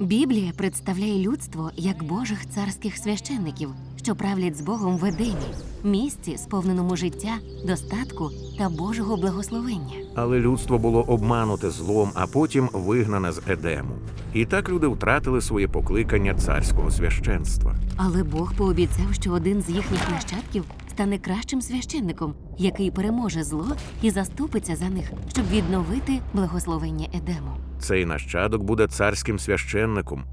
Біблія представляє людство як Божих царських священників, що правлять з Богом в Едемі, місці, сповненому життя, достатку та Божого благословення. Але людство було обмануте злом, а потім вигнане з Едему. І так люди втратили своє покликання царського священства. Але Бог пообіцяв, що один з їхніх нащадків стане кращим священником, який переможе зло і заступиться за них, щоб відновити благословення Едему. Цей нащадок буде царським священником,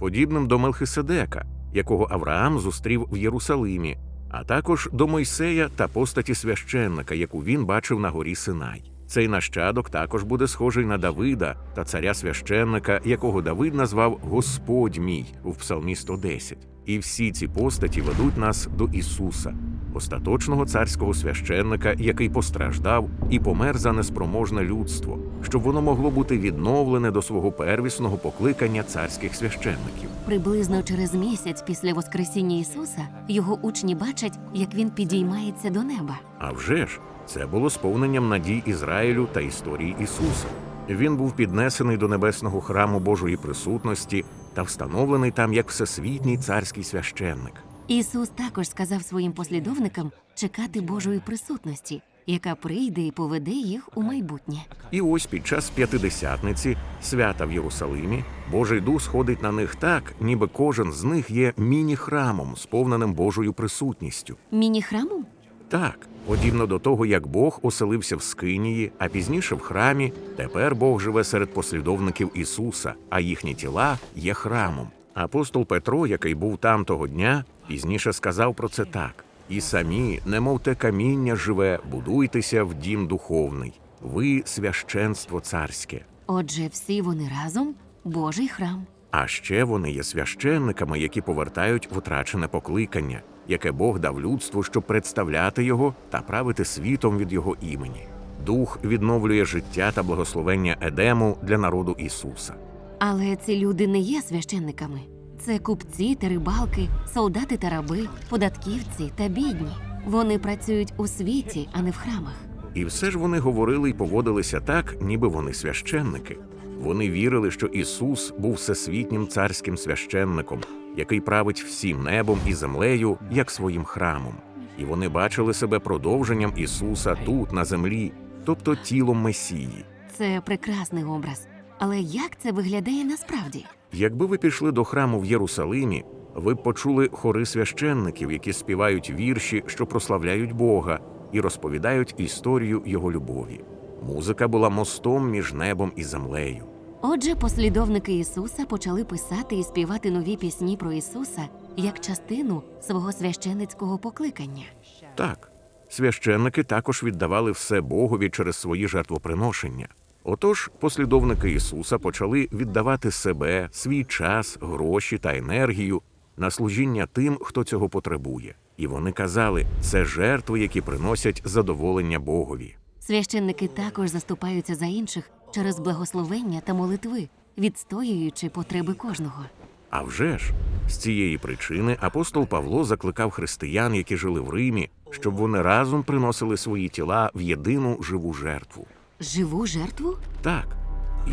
подібним до Мелхиседека, якого Авраам зустрів в Єрусалимі, а також до Мойсея та постаті священника, яку він бачив на горі Синай. Цей нащадок також буде схожий на Давида та царя священника, якого Давид назвав Господь мій в Псалмі 110. І всі ці постаті ведуть нас до Ісуса, остаточного царського священника, який постраждав і помер за неспроможне людство, щоб воно могло бути відновлене до свого первісного покликання царських священників. Приблизно через місяць після Воскресіння Ісуса його учні бачать, як він підіймається до неба. А вже ж, це було сповненням надій Ізраїлю та історії Ісуса. Він був піднесений до небесного храму Божої присутності та встановлений там як всесвітній царський священник. Ісус також сказав своїм послідовникам чекати Божої присутності, яка прийде і поведе їх у майбутнє. І ось під час п'ятидесятниці, свята в Єрусалимі, Божий дух сходить на них так, ніби кожен з них є міні-храмом, сповненим Божою присутністю. Міні-храмом? Так, подібно до того, як Бог оселився в Скинії, а пізніше в храмі, тепер Бог живе серед послідовників Ісуса, а їхні тіла є храмом. Апостол Петро, який був там того дня, пізніше сказав про це так: і самі, немов те каміння живе, будуйтеся в дім духовний, ви священство царське. Отже, всі вони разом Божий храм. А ще вони є священниками, які повертають втрачене покликання, яке Бог дав людству, щоб представляти його та правити світом від його імені. Дух відновлює життя та благословення Едему для народу Ісуса. Але ці люди не є священниками. Це купці та рибалки, солдати та раби, податківці та бідні. Вони працюють у світі, а не в храмах. І все ж вони говорили й поводилися так, ніби вони священники. Вони вірили, що Ісус був всесвітнім царським священником, який править всім небом і землею, як своїм храмом. І вони бачили себе продовженням Ісуса тут, на землі, тобто тілом Месії. Це прекрасний образ. Але як це виглядає насправді? Якби ви пішли до храму в Єрусалимі, ви б почули хори священників, які співають вірші, що прославляють Бога, і розповідають історію Його любові. Музика була мостом між небом і землею. Отже, послідовники Ісуса почали писати і співати нові пісні про Ісуса як частину свого священицького покликання. Так, священники також віддавали все Богові через свої жертвоприношення. Отож, послідовники Ісуса почали віддавати себе, свій час, гроші та енергію на служіння тим, хто цього потребує. І вони казали, це жертви, які приносять задоволення Богові. Священники також заступаються за інших через благословення та молитви, відстоюючи потреби кожного. А вже ж, з цієї причини апостол Павло закликав християн, які жили в Римі, щоб вони разом приносили свої тіла в єдину живу жертву. Живу жертву? Так,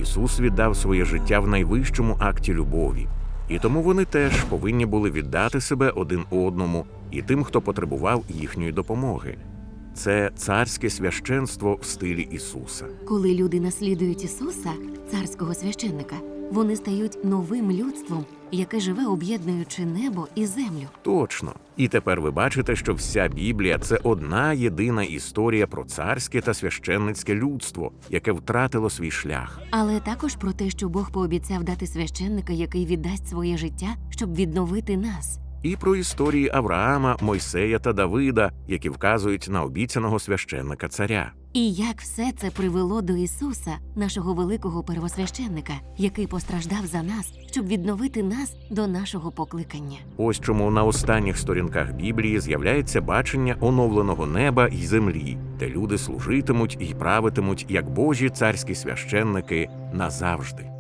Ісус віддав своє життя в найвищому акті любові, і тому вони теж повинні були віддати себе один одному і тим, хто потребував їхньої допомоги. Це царське священство в стилі Ісуса. Коли люди наслідують Ісуса, царського священника, вони стають новим людством, яке живе об'єднуючи небо і землю. Точно. І тепер ви бачите, що вся Біблія це одна єдина історія про царське та священницьке людство, яке втратило свій шлях. Але також про те, що Бог пообіцяв дати священника, який віддасть своє життя, щоб відновити нас. І про історії Авраама, Мойсея та Давида, які вказують на обіцяного священника царя. І як все це привело до Ісуса, нашого великого первосвященника, який постраждав за нас, щоб відновити нас до нашого покликання. Ось чому на останніх сторінках Біблії з'являється бачення оновленого неба й землі, де люди служитимуть і правитимуть як Божі царські священники назавжди.